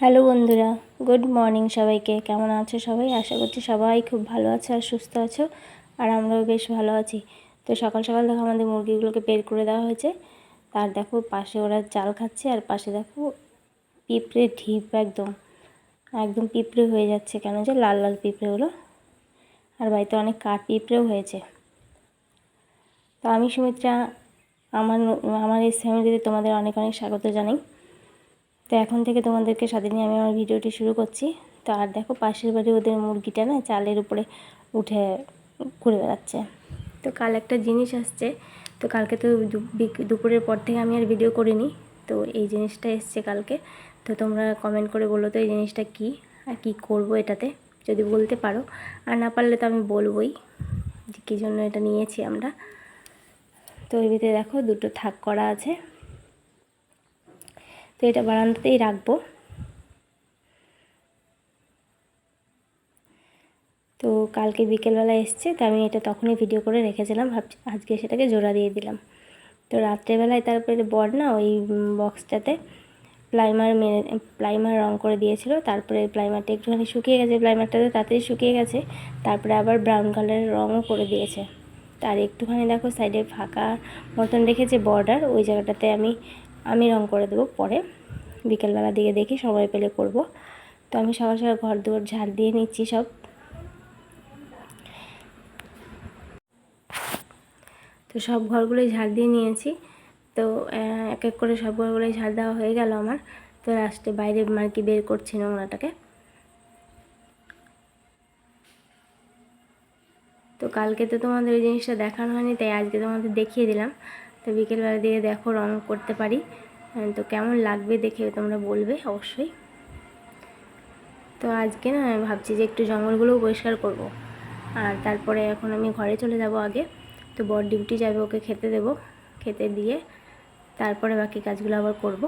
Hello বন্ধুরা, good morning সবাইকে। কেমন আছো সবাই? আশা করছি সবাই খুব ভালো আছে আর সুস্থ আছো, আর আমরাও বেশ ভালো আছি। তো সকাল সকাল দেখো আমাদের মুরগিগুলোকে বের করে দেওয়া হয়েছে। তার দেখো পাশে ওরা চাল খাচ্ছে, আর পাশে দেখো পিঁপড়ে ঢিপ একদম একদম পিঁপড়ে হয়ে যাচ্ছে। কেন যে লাল লাল পিঁপড়েগুলো। আর বাড়িতে অনেক কাঠ পিঁপড়েও হয়েছে। তো আমি সুমিত্রা, আমার আমার এই ফ্যামিলিতে তোমাদের অনেক অনেক স্বাগত জানাই। তো এখন থেকে তোমাদেরকে সাথে নিয়ে আমি আমার ভিডিওটি শুরু করছি। তো আর দেখো, পাশের বাড়ি ওদের মুরগিটা না চালের উপরে উঠে ঘুরে বেড়াচ্ছে। তো কাল একটা জিনিস আসছে, তো কালকে তো দুপুরের পর থেকে আমি আর ভিডিও করিনি। তো এই জিনিসটা এসছে কালকে। তো তোমরা কমেন্ট করে বলো তো এই জিনিসটা কি, আর কি করব এটাতে, যদি বলতে পারো। আর না পারলে তো আমি বলবোই যে কী জন্য এটা নিয়েছি আমরা। তো এর ভিতরে দেখো, দুটো থাক করা আছে। তো এটা বারান্দাতেই রাখব। তো কালকে বিকেলবেলা এসছে, তো আমি এটা তখনই ভিডিও করে রেখেছিলাম, ভাবছি আজকে সেটাকে জোড়া দিয়ে দিলাম। তো রাত্রেবেলায় তারপরে বর না ওই বক্সটাতে প্লাইমার মেরে, প্লাইমার রং করে দিয়েছিল, তারপরে প্লাইমারটা একটুখানি শুকিয়ে গেছে, প্লাইমারটাতে তাড়াতাড়ি শুকিয়ে গেছে, তারপরে আবার ব্রাউন কালারের রঙও করে দিয়েছে। তার একটুখানি দেখো সাইডে ফাঁকা মতন রেখেছে বর্ডার ওই জায়গাটাতে আমি আমি রং করে দেবো পরে। বিকেলবেলা দিকে দেখি সময় পেলে করব। তো আমি সকাল সকাল ঘর দুয়ার ঝাড় দিয়ে নিচ্ছি সব। তো সব ঘরগুলোই ঝাড় দিয়ে নিয়েছি। তো এক এক করে সব ঘরগুলোই ঝাড় দেওয়া হয়ে গেল আমার। তো লাস্টে বাইরে মার্কি বের করছি নোংরাটাকে। তো কালকে তো তোমাদের ওই জিনিসটা দেখানো হয়নি, তাই আজকে তোমাদের দেখিয়ে দিলাম। তো বিকেলবেলা দিয়ে দেখো রং করতে পারি। তো কেমন লাগবে দেখে তোমরা বলবে অবশ্যই। তো আজকে না আমি ভাবছি যে একটু জঙ্গলগুলোও পরিষ্কার করব। আর তারপরে এখন আমি ঘরে চলে যাব আগে। তো বর ডিউটি যাবে, ওকে খেতে দেব। খেতে দিয়ে তারপরে বাকি কাজগুলো আবার করব।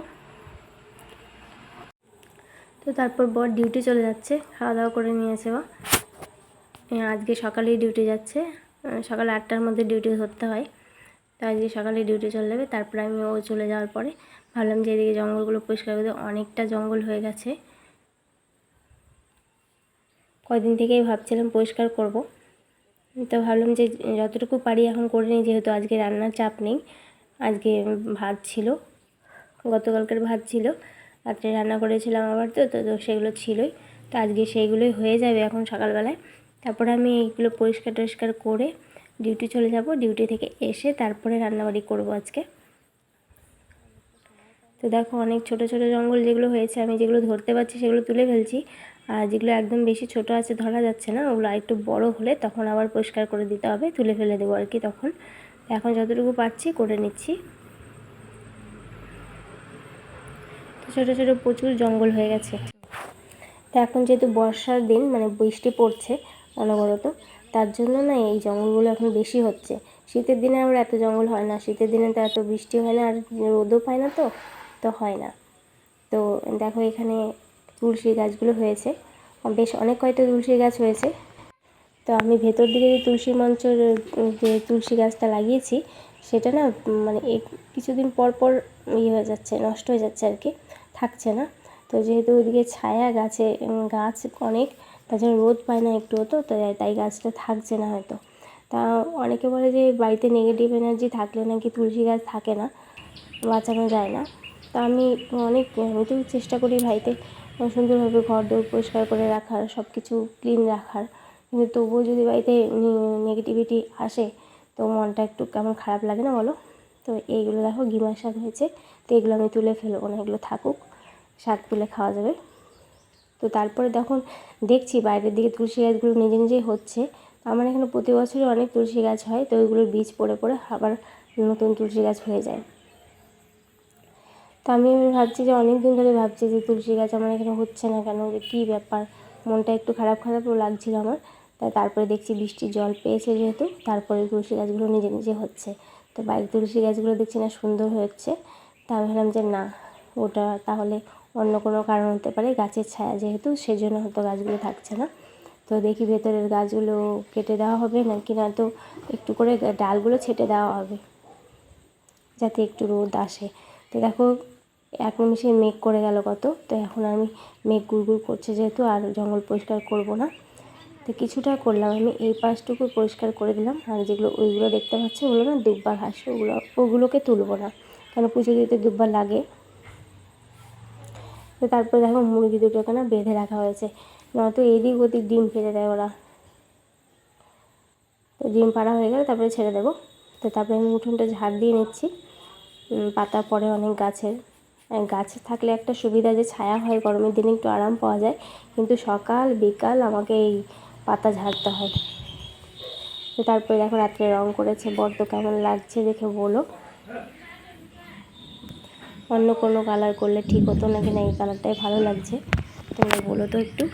তো তারপর বর ডিউটি চলে যাচ্ছে খাওয়া দাওয়া করে নিয়েছে বা আজকে সকালেই ডিউটি যাচ্ছে। সকাল আটটার মধ্যে ডিউটি ধরতে হয়। তো আজকে সকালে ডিউটি চলে যাবে, তারপরে আমি ও চলে যাওয়ার পরে ভাবলাম যে এদিকে জঙ্গলগুলো পরিষ্কার করে অনেকটা জঙ্গল হয়ে গেছে। কদিন থেকেই ভাবছিলাম পরিষ্কার করব। তো ভাবলাম যে যতটুকু পারি এখন করে নিই, যেহেতু আজকে রান্নার চাপ নেই, আজকে ভাত ছিল, গতকালকের ভাত ছিল, রাত্রে রান্না করেছিলাম আবার তো তো সেগুলো ছিলই। তো আজকে সেইগুলোই হয়ে যাবে এখন সকালবেলায়। তারপরে আমি এইগুলো পরিষ্কার টরিষ্কার করে ডিউটি চলে যাব, ডিউটি থেকে এসে তারপরে রান্নাবাড়ি করব আজকে। তো দেখো অনেক ছোট ছোট জঙ্গল যেগুলো হয়েছে, আমি যেগুলো ধরতে পারছি সেগুলো তুলে ফেলছি। আর যেগুলো একদম বেশি ছোট আছে, ধরা যাচ্ছে না, ওগুলো একটু বড় হলে তখন আবার পরিষ্কার করে দিতে হবে, তুলে ফেলে দেবো আর কি তখন। এখন যতটুকু পারছি করে নিচ্ছি। তো ছোটো ছোটো প্রচুর জঙ্গল হয়ে গেছে। তো এখন যেহেতু বর্ষার দিন মানে বৃষ্টি পড়ছে অনবরত তার জন্য না এই জঙ্গলগুলো এখন বেশি হচ্ছে। শীতের দিনে আবার এত জঙ্গল হয় না, শীতের দিনে তো এত বৃষ্টি হয় না, আর রোদও পায় না তো তো হয় না। তো দেখো এখানে তুলসী গাছগুলো হয়েছে, বেশ অনেক কয়টা তুলসী গাছ হয়েছে। তো আমি ভেতর দিকে যে তুলসী মঞ্চের, যে তুলসী গাছটা লাগিয়েছি, সেটা না মানে কিছুদিন পর পর ইয়ে হয়ে যাচ্ছে, নষ্ট হয়ে যাচ্ছে আর কি, থাকছে না। তো যেহেতু ওইদিকে ছায়া গাছে গাছ অনেক তার জন্য রোদ পায় না একটু একটুও তো তাই গাছটা থাকছে না হয়তো। তা অনেকে বলে যে বাড়িতে নেগেটিভ এনার্জি থাকলে নাকি তুলসী গাছ থাকে না, বাঁচানো যায় না। তা আমি অনেক, আমি তো চেষ্টা করি বাড়িতে সুন্দরভাবে ঘর দৌড় পরিষ্কার করে রাখার সব কিছু ক্লিন রাখার। কিন্তু তবুও যদি বাড়িতে নেগেটিভিটি আসে, তো মনটা একটু কেমন খারাপ লাগে না বলো? তো এইগুলো দেখো, গিমার শাক হয়েছে, তো এগুলো আমি তুলে ফেলব না, এগুলো থাকুক শাক তুলে খাওয়া যাবে। তো তারপরে তখন দেখছি বাইরের দিকে তুলসী গাছগুলো নিজে নিজেই হচ্ছে। আমার এখানে প্রতি বছরই অনেক তুলসী গাছ হয়, তো ওইগুলোর বীজ পড়ে পড়ে আবার নতুন তুলসী গাছ হয়ে যায়। তো আমি ভাবছি যে অনেক দিন ধরে ভাবছি যে তুলসী গাছ আমার এখানে হচ্ছে না কেন, যে কী ব্যাপার? মনটা একটু খারাপ, খারাপও লাগছিল আমার। তাই তারপরে দেখছি বৃষ্টির জল পেয়েছে যেহেতু, তারপরে তুলসী গাছগুলো নিজে নিজে হচ্ছে। তো বাইরের তুলসী গাছগুলো দেখছি না সুন্দর হচ্ছে। তা আমি ভাবলাম যে না, ওটা তাহলে অন্য কোনো কারণ হতে পারে গাছের ছায়া যেহেতু, সেজন্য হয়তো গাছগুলো থাকছে না। তো দেখি ভেতরের গাছগুলো কেটে দেওয়া হবে নাকি না, তো একটু করে ডালগুলো ছেটে দেওয়া হবে যাতে একটু রোদ আসে। তো দেখো এক নিমিষে মেঘ করে গেল কত, তো এখন আমি মেঘ গুড়গুড় করছে যেহেতু, আর জঙ্গল পরিষ্কার করব না। তো কিছুটা করলাম আমি, এই পাশটুকু পরিষ্কার করে দিলাম। আর যেগুলো, ওইগুলো দেখতে পাচ্ছি, ওগুলো না দুব্বা ঘাস, ওগুলো, ওগুলোকে তুলবো না। কেন পুজো দিতে দুব্বা লাগে? তো তারপরে দেখো মুরগি দুটোকে না বেঁধে রাখা হয়েছে। নয়তো এদিক ওদিক ডিম ফেলে দেয় ওরা। তো ডিম পাড়া হয়ে গেলে তারপরে ছেড়ে দেবো। তো তারপরে আমি উঠোনটা ঝাড় দিয়ে নিচ্ছি। পাতা পড়ে অনেক গাছের। গাছে থাকলে একটা সুবিধা যে ছায়া হয়, গরমের দিনে একটু আরাম পাওয়া যায়। কিন্তু সকাল, বিকাল আমাকে এই পাতা ঝাড়তে হয়। তো তারপরে দেখো রাত্রে রং করেছে, বড্ড কেমন লাগছে দেখে বলো। অন্য কোনো কালার করলে ঠিক হতো নাকি না, এই কালারটাই ভালো লাগছে। তোমরা বলো তো একটু।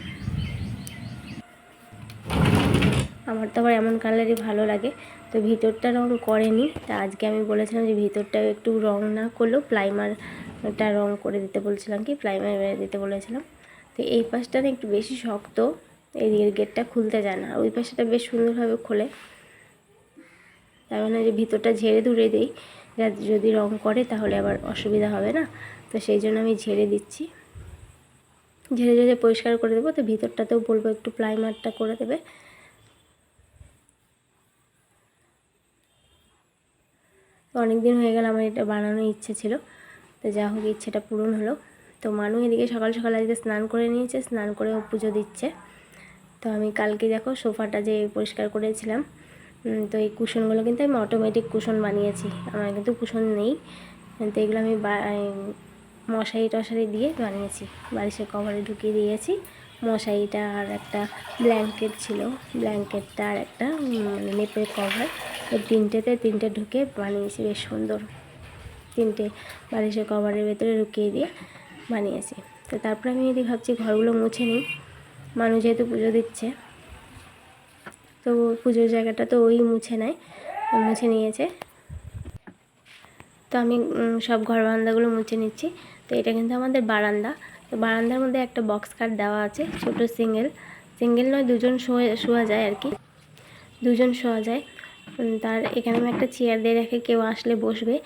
আমার তো আবার এমন কালারই ভালো লাগে। তো ভিতরটা রং করেনি, তা আজকে আমি বলেছিলাম যে ভিতরটা একটু রং না করলেও প্লাইমারটা রং করে দিতে বলছিলাম কি প্লাইমার মেরে দিতে বলেছিলাম। তো এই পাশটা না একটু বেশি শক্ত, এই দিকের গেটটা খুলতে যায় না। ওই পাশটা বেশ সুন্দরভাবে খোলে। তার মানে যে ভিতরটা ঝেড়ে ধুড়ে দিই যদি রং করে তাহলে আবার অসুবিধা হবে না। তো সেই জন্য আমি ঝেড়ে দিচ্ছি। ঝেড়ে ঝেড়ে পরিষ্কার করে দেবো। তো ভিতরটাতেও বলব একটু প্লাইমারটা করে দেবে। অনেক দিন হয়ে গেল আমার এটা বানানোর ইচ্ছে ছিল। তো যা হোক, ইচ্ছেটা পূরণ হলো। তো মানু এদিকে সকাল সকাল আজকে স্নান করে নিয়েছে। স্নান করে পুজো দিচ্ছে। তো আমি কালকে দেখো সোফাটা যে পরিষ্কার করেছিলাম তো এই কুশনগুলো কিন্তু আমি অটোমেটিক কুশন বানিয়েছি। আমার কিন্তু কুশন নেই। তো এগুলো আমি মশারি টশারি দিয়ে বানিয়েছি। বালিশের কভারে ঢুকিয়ে দিয়েছি। মশারিটা আর একটা ব্ল্যাঙ্কেট ছিল। ব্ল্যাঙ্কেটটা আর একটা মানে লেপের কভার এই তিনটেতে তিনটে ঢুকে বানিয়েছি, বেশ সুন্দর। তিনটে বালিশের কভারের ভেতরে ঢুকিয়ে দিয়ে বানিয়েছি। তো তারপরে আমি যদি ভাবছি ঘরগুলো মুছে নিই মানুষ যেহেতু পুজো দিচ্ছে তো পুজোর জায়গাটা তো ওই মুছে নেয়, মুছে নিয়েছে। তো আমি সব ঘর বারান্দাগুলো মুছে নিচ্ছি। তো এটা কিন্তু আমাদের বারান্দা। তো বারান্দার মধ্যে একটা বক্স কাট দেওয়া আছে, ছোট সিঙ্গেল সিঙ্গেল নয়, দুজন শোয়া শোয়া যায় আর কি। দুজন শোয়া যায়। তার এখানে আমি একটা চেয়ার দিয়ে রেখে কেউ আসলে বসবে।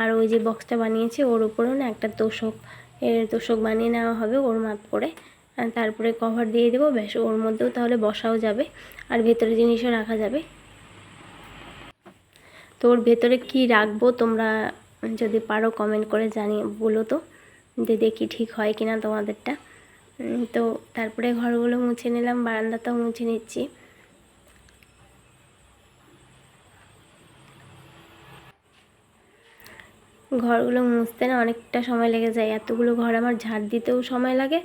আর ওই যে বক্সটা বানিয়েছি, ওর উপরেও না একটা তোষক। এর তোষক বানিয়ে নেওয়া হবে ওর মাপ করে। তারপরে কভার দিয়ে দেবো, ব্যাস, ওর মধ্যেও তাহলে বসাও যাবে আর ভেতরে জিনিসও রাখা যাবে। তো ওর ভেতরে কি রাখব তোমরা যদি পারো কমেন্ট করে জানিয়ে বলো তো, যে দেখি ঠিক হয় কিনা তোমাদেরটা। তো তারপরে ঘরগুলো মুছে নিলাম, বারান্দাটাও মুছে নিচ্ছি। ঘরগুলো মুছতে না অনেকটা সময় লেগে যায়, এতগুলো ঘর আমার ঝাড় দিতেও সময় লাগে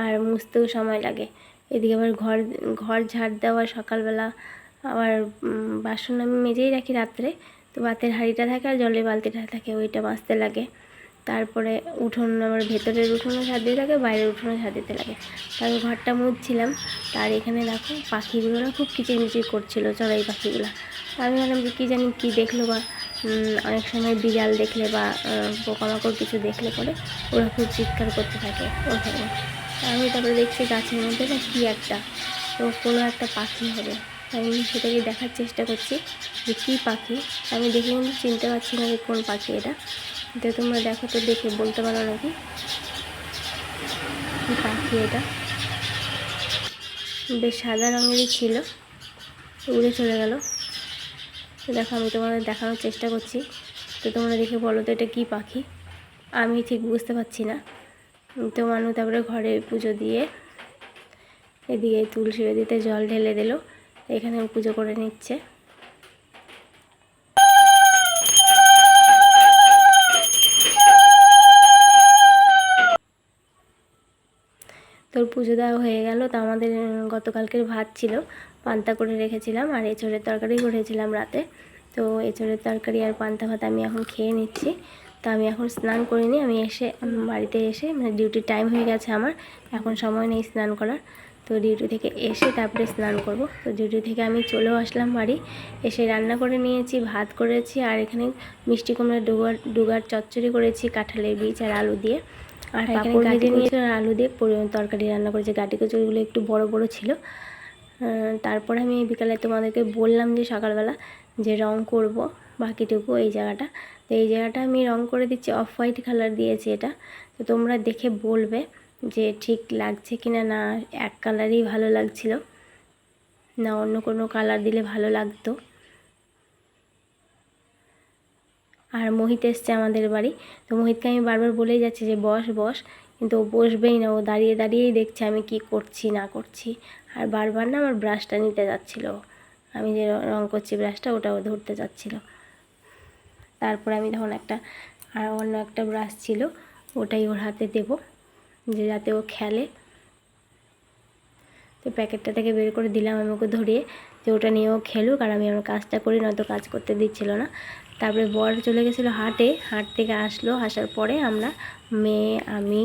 আর মুছতেও সময় লাগে। এদিকে আবার ঘর ঘর ঝাড় দেওয়া সকালবেলা। আবার বাসন আমি মেজেই রাখি রাত্রে। তো ভাতের হাঁড়িটা থাকে আর জলের বালতিটা থাকে, ওইটা মাজতে লাগে। তারপরে উঠোন আমার ভেতরের উঠোনও ঝাড় দিতে লাগে, বাইরের উঠোনও ঝাড় দিতে লাগে। তারপর ঘরটা মুছছিলাম। তার এখানে দেখো পাখিগুলো না খুব কিচিরমিচির করছিল, চড়াই পাখিগুলো। আমি ভাবলাম কী জানি কী দেখল বা অনেক সময় বিড়াল দেখলে বা পোকামাকড় কিছু দেখলে পরে ওরা খুব চিৎকার করতে থাকে। ওখানে আমি তারপরে দেখছি গাছের মধ্যে না কী একটা, তো কোনো একটা পাখি হবে। আমি সেটাকে দেখার চেষ্টা করছি যে কী পাখি। আমি দেখে কিন্তু চিনতে পারছি না যে কোন পাখি এটা। তো তোমরা দেখো তো দেখে বলতে পারো নাকি। কী পাখি এটা? বেশ সাদা রঙেরই ছিল, উড়ে চলে গেল। তো দেখো আমি তোমাদের দেখানোর চেষ্টা করছি। তো তোমরা দেখে বলো তো এটা কী পাখি? আমি ঠিক বুঝতে পারছি না। তো মানু তারপরে ঘরে পুজো দিয়ে এদিকে তুলসী বেদিতে জল ঢেলে দিল। এখানে পুজো করে নিচ্ছে। তোর পুজো দেওয়া হয়ে গেল। তো আমাদের গতকালকের ভাত ছিল। পান্তা করে রেখেছিলাম আর এঁচড়ের তরকারি করেছিলাম রাতে। তো এঁচড়ের তরকারি আর পান্তা ভাত আমি এখন খেয়ে নিচ্ছি। তো আমি এখন স্নান করিনি আমি এসে বাড়িতে এসে মানে ডিউটির টাইম হয়ে গেছে আমার এখন সময় নেই স্নান করার। তো ডিউটি থেকে এসে তারপরে স্নান করব। তো ডিউটি থেকে আমি চলেও আসলাম বাড়ি। এসে রান্না করে নিয়েছি ভাত করেছি আর এখানে মিষ্টি কুমড়া ডুগার ডুগার চচ্চড়ি করেছি কাঁঠালের বীজ আর আলু দিয়ে। আর পাঁপড় ভেজে নিয়েছি আর আলু দিয়ে তরকারি রান্না করেছি। গাটি কচুরিগুলো একটু বড় বড় ছিল। তারপরে আমি বিকালে তোমাদেরকে বললাম যে সকালবেলা যে রং করব বাকিটুকু এই জায়গাটা। তো এই জায়গাটা আমি রং করে দিচ্ছি অফ হোয়াইট কালার দিয়েছি এটা। তো তোমরা দেখে বলবে যে ঠিক লাগছে কিনা, না না এক কালারই ভালো লাগছিল, না অন্য কোনো কালার দিলে ভালো লাগতো। আর মোহিত এসছে আমাদের বাড়ি। তো মোহিতকে আমি বারবার বলেই যাচ্ছি যে, বস বস। কিন্তু ও বসবেই না, ও দাঁড়িয়ে দাঁড়িয়েই দেখছে আমি কি করছি, না করছি। আর বারবার না আমার ব্রাশটা নিতে যাচ্ছিল। আমি যে রং করছি ব্রাশটা ওটা ও ধরতে যাচ্ছিল। তারপরে আমি তখন একটা আর অন্য একটা ব্রাশ ছিল ওটাই ওর হাতে দেবো যে যাতে ও খেলে। তো প্যাকেটটা থেকে বের করে দিলাম আমি ওকে ধরিয়ে যে ওটা নিয়েও খেলুক আর আমি আমার কাজটা করি নয়তো কাজ করতে দিচ্ছিল না। তারপরে বর চলে গেছিল হাটে হাট থেকে আসলো আসার পরে আমরা মেয়ে আমি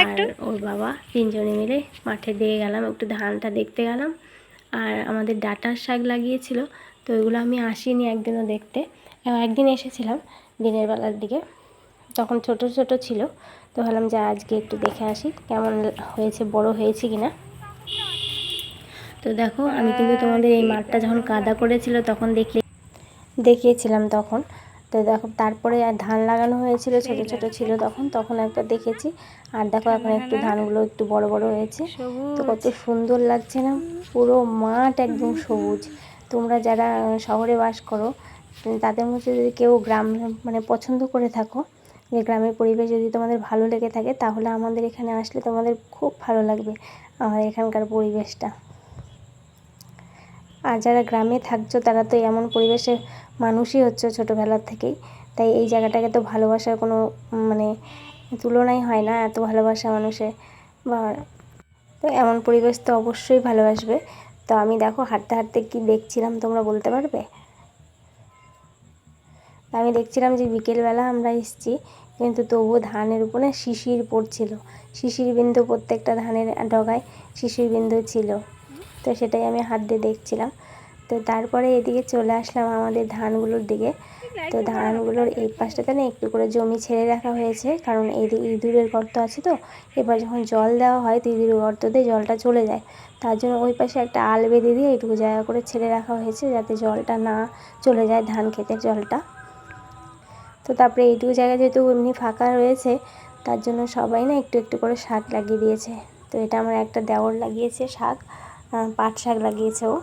আর ওর বাবা তিনজনে মিলে মাঠে দিয়ে গেলাম একটু ধানটা দেখতে গেলাম। আর আমাদের ডাটার শাক লাগিয়েছিল তো ওইগুলো আমি আসিনি একদিনও দেখতে। একদিন এসেছিলাম দিনের বেলার দিকে। তখন ছোট ছোট ছিল। তো ভাবলাম যে আজকে একটু দেখে আসি কেমন হয়েছে বড় হয়েছে কিনা। তো দেখো আমি কিন্তু তোমাদের এই মাঠটা যখন কাদা করেছিল তখন দেখলে দেখিয়েছিলাম তখন। তো দেখো তারপরে আর ধান লাগানো হয়েছিল ছোট ছোট ছিল তখন তখন একবার দেখেছি। আর দেখো এখন একটু ধানগুলো একটু বড় বড় হয়েছে। তো কত সুন্দর লাগছে না পুরো মাঠ একদম সবুজ। তোমরা যারা শহরে বাস করো তাদের মধ্যে যদি কেউ গ্রাম মানে পছন্দ করে থাকো, যে গ্রামের পরিবেশ যদি তোমাদের ভালো লেগে থাকে, তাহলে আমাদের এখানে আসলে তোমাদের খুব ভালো লাগবে আমাদের এখানকার পরিবেশটা। আর যারা গ্রামে থাকছো, তারা তো এমন পরিবেশে মানুষই হচ্ছে ছোটোবেলার থেকেই। তাই এই জায়গাটাকে তো ভালোবাসার কোনো মানে তুলনাই হয় না এত ভালোবাসা মানুষে বা, তো এমন পরিবেশ তো অবশ্যই ভালোবাসবে। তো আমি দেখো, হাঁটতে হাঁটতে কি দেখছিলাম তোমরা বলতে পারবে? আমি দেখছিলাম যে বিকেলবেলা আমরা এসেছি, কিন্তু তবুও ধানের উপরে শিশির পড়ছিল। শিশির বিন্দু প্রত্যেকটা ধানের ডগায় শিশির বিন্দু ছিল। তো সেটাই আমি হাত দিয়ে দেখছিলাম। তো তারপরে এদিকে চলে আসলাম আমাদের ধানগুলোর দিকে। তো ধানগুলোর এই পাশটাতে না একটু করে জমি ছেড়ে রাখা হয়েছে, কারণ এই ইঁদুরের গর্ত আছে তো, এবার যখন জল দেওয়া হয় তো ইঁদুরের গর্ত দিয়ে জলটা চলে যায়। তার জন্য ওই পাশে একটা আল বেঁধে দিয়ে এইটুকু জায়গা করে ছেড়ে রাখা হয়েছে যাতে জলটা না চলে যায় ধান ক্ষেতের জলটা। তো তারপরে এইটুকু জায়গা যেহেতু এমনি ফাঁকা রয়েছে তার জন্য সবাই না একটু একটু করে শাক লাগিয়ে দিয়েছে। তো এটা আমার একটা দেওর লাগিয়েছে শাক পাট শাক লাগিয়েছে ও।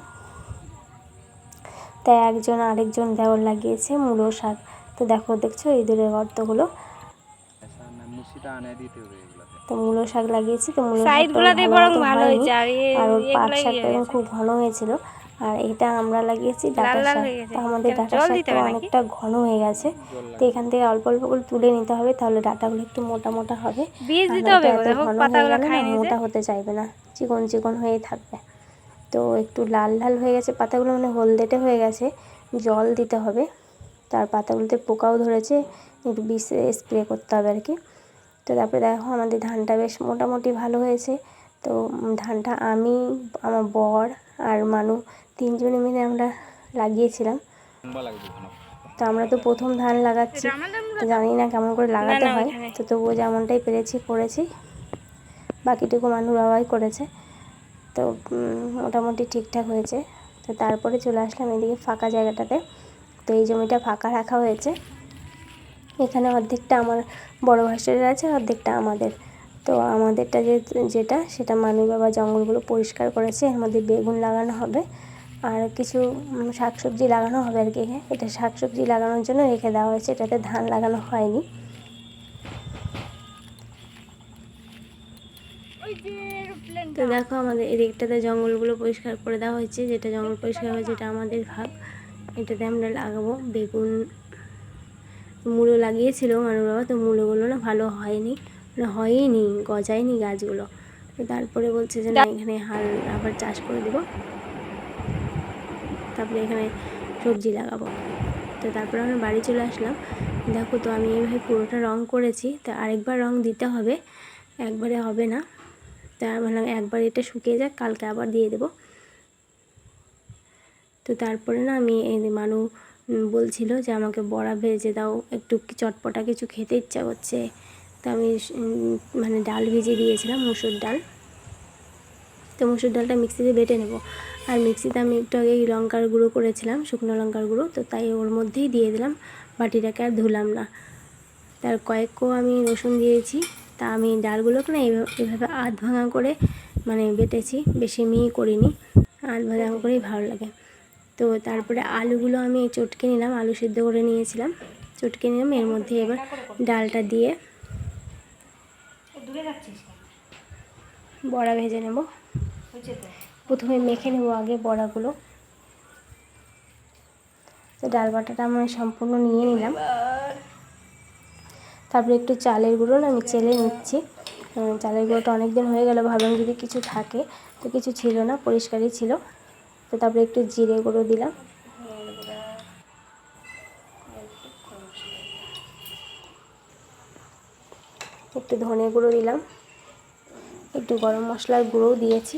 তাই একজন আরেকজন দেওর লাগিয়েছে মূলো শাক। তো দেখো দেখছ এই দূরের গর্তগুলো? তো মূলো শাক লাগিয়েছি তো মূলো। হয়েছে আর পাট শাকটা খুব ঘন হয়েছিল। আর এটা আমরা লাগিয়েছি ডাটা শাক তো আমাদের ডাটা শাকটা অনেকটা ঘন হয়ে গেছে। তো এখান থেকে অল্প অল্প করে তুলে নিতে হবে তাহলে ডাটাগুলো একটু মোটা মোটা হবে। বীজ দিতে হবে দেখো ঘন হয়ে পাতাগুলো গেলে না মোটা হতে চাইবে না। চিকন চিকন হয়েই থাকবে। তো একটু লাল লাল হয়ে গেছে পাতাগুলো মানে হলদেটে হয়ে গেছে। জল দিতে হবে। তার পাতাগুলোতে পোকাও ধরেছে। একটু বিষ স্প্রে করতে হবে আর কি। তো তারপরে দেখো আমাদের ধানটা বেশ মোটামুটি ভালো হয়েছে। তো ধানটা আমি আমার বর আর মানু তিনজনে মিলে আমরা লাগিয়েছিলাম। তো আমরা তো প্রথম ধান লাগাচ্ছি। তো জানি না কেমন করে লাগাতে হয়। তো তবুও যেমনটাই পেরেছি করেছি। বাকিটুকু মানুষ বাবাই করেছে। তো মোটামুটি ঠিকঠাক হয়েছে। তো তারপরে চলে আসলাম এদিকে ফাঁকা জায়গাটাতে। তো এই জমিটা ফাঁকা রাখা হয়েছে। এখানে অর্ধেকটা আমার বড় ভাসুরের আছে অর্ধেকটা আমাদের। তো আমাদেরটা যে যেটা সেটা মানুষ বাবা জঙ্গলগুলো পরিষ্কার করেছে। এর মধ্যে বেগুন লাগানো হবে। আর কিছু শাকসবজি লাগানো হবে আর কি এটা শাকসবজি লাগানোর জন্য রেখে দেওয়া হয়েছে, এটাতে ধান লাগানো হয়নি। তো দেখো আমাদের এদিকটাতে জঙ্গলগুলো পরিষ্কার করে দেওয়া হয়েছে, যেটা জঙ্গল পরিষ্কার হয়েছে এটা আমাদের ভাগ। এটাতে আমরা লাগাবো বেগুন, মূলো লাগিয়েছিল মানুষ বাবা, তো মূলোগুলো না ভালো হয়নি মানে হয়নি গজায়নি গাছগুলো। তারপরে বলছে যে না, এখানে হাল আবার চাষ করে দেবো। তারপরে এখানে সবজি লাগাবো। তো তারপরে আমরা বাড়ি চলে আসলাম। দেখো তো আমি এইভাবে পুরোটা রং করেছি, তো আরেকবার রং দিতে হবে, একবারে হবে না। তা ভাবলাম একবার এটা শুকিয়ে যাক, কালকে আবার দিয়ে দেবো। তো তারপরে না আমি এই মানু বলছিল যে আমাকে বড়া ভেজে দাও, একটু চটপটা কিছু খেতে ইচ্ছা করছে। তো আমি মানে ডাল ভিজিয়ে দিয়েছিলাম, মুসুর ডাল। তো মুসুর ডালটা মিক্সিতে বেটে নেব। আর মিক্সিতে আমি একটু আগে লঙ্কার গুঁড়ো করেছিলাম শুকনো লঙ্কার গুঁড়ো তো তাই ওর মধ্যেই দিয়ে দিলাম। বাটিটাকে আর ধুলাম না। তার কয়েক কো আমি রসুন দিয়েছি তা আমি ডালগুলোকে না এভাবে আধ ভাঙা করে মানে বেটেছি বেশি মিহি করিনি আধ ভাঙা করেই ভালো লাগে। তো তারপরে আলুগুলো আমি চটকে নিলাম আলু সিদ্ধ করে নিয়েছিলাম। চটকে নিলাম এর মধ্যে এবার ডালটা দিয়ে বড়া ভেজে নেব। প্রথমে মেখে নেব আগে বড়াগুলো। তো ডাল বাটাটা আমি সম্পূর্ণ নিয়ে নিলাম। তারপরে একটু চালের গুঁড়ো না, আমি চেলে নিচ্ছি। চালের গুঁড়োটা অনেক দিন হয়ে গেল, ভাবলাম যদি কিছু থাকে, তো কিছু ছিল না, পরিষ্কারই ছিল। তো তারপরে একটু জিরে গুঁড়ো দিলাম। একটু ধনে গুঁড়ো দিলাম। একটু গরম মশলার গুঁড়োও দিয়েছি।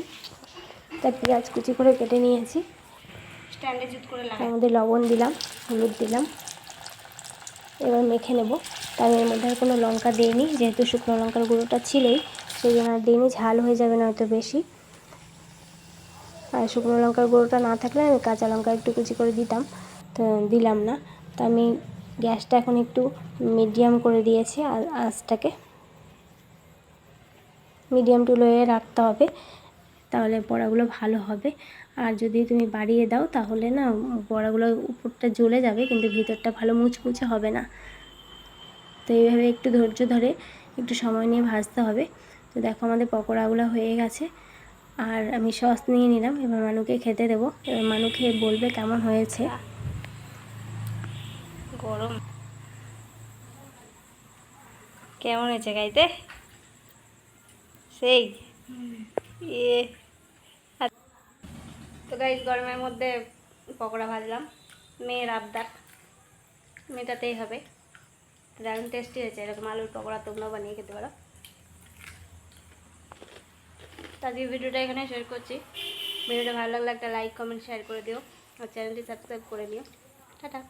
তার পেঁয়াজ কুচি করে কেটে নিয়েছি। স্ট্যান্ডে জুত করে তার মধ্যে লবণ দিলাম হলুদ দিলাম। এবার মেখে নেব। তার এর মধ্যে আর কোনো লঙ্কা দিইনি যেহেতু শুকনো লঙ্কার গুঁড়োটা ছিলই সেই জন্য আর দিইনি ঝাল হয়ে যাবে না হয়তো বেশি। আর শুকনো লঙ্কার গুঁড়োটা না থাকলে আমি কাঁচা লঙ্কা একটু কুচি করে দিতাম তো দিলাম না। তো আমি গ্যাসটা এখন একটু মিডিয়াম করে দিয়েছি আর আঁচটাকে। মিডিয়াম টু লোয়ে রাখতে হবে। তাহলে বড়াগুলো ভালো হবে। আর যদি তুমি বাড়িয়ে দাও তাহলে না বড়াগুলো উপরটা জ্বলে যাবে কিন্তু ভিতরটা ভালো মুচমুচে হবে না। তো এইভাবে একটু ধৈর্য ধরে একটু সময় নিয়ে ভাজতে হবে। তো দেখো আমাদের পকোড়াগুলো হয়ে গেছে। আর আমি সস নিয়ে নিলাম এবার মানুকে খেতে দেবো। এবার মানু খেয়ে বলবে কেমন হয়েছে। গরম। কেমন হয়েছে গাইতে সেই? ইয়ে আ- তো গাইজ গরমের মধ্যে পকোড়া ভাজলাম। মেয়ের আবদার। মেটাতেই হবে। দারুণ টেস্টি হয়েছে। এরকম আলুর পকোড়া তোমরা বানিয়ে খেতে পারো। তো আজকে ভিডিওটা এখানে শেয়ার করছি। ভিডিওটা ভালো লাগলে একটা লাইক কমেন্ট শেয়ার করে দিও। আর চ্যানেলটি সাবস্ক্রাইব করে নিও। টাটা।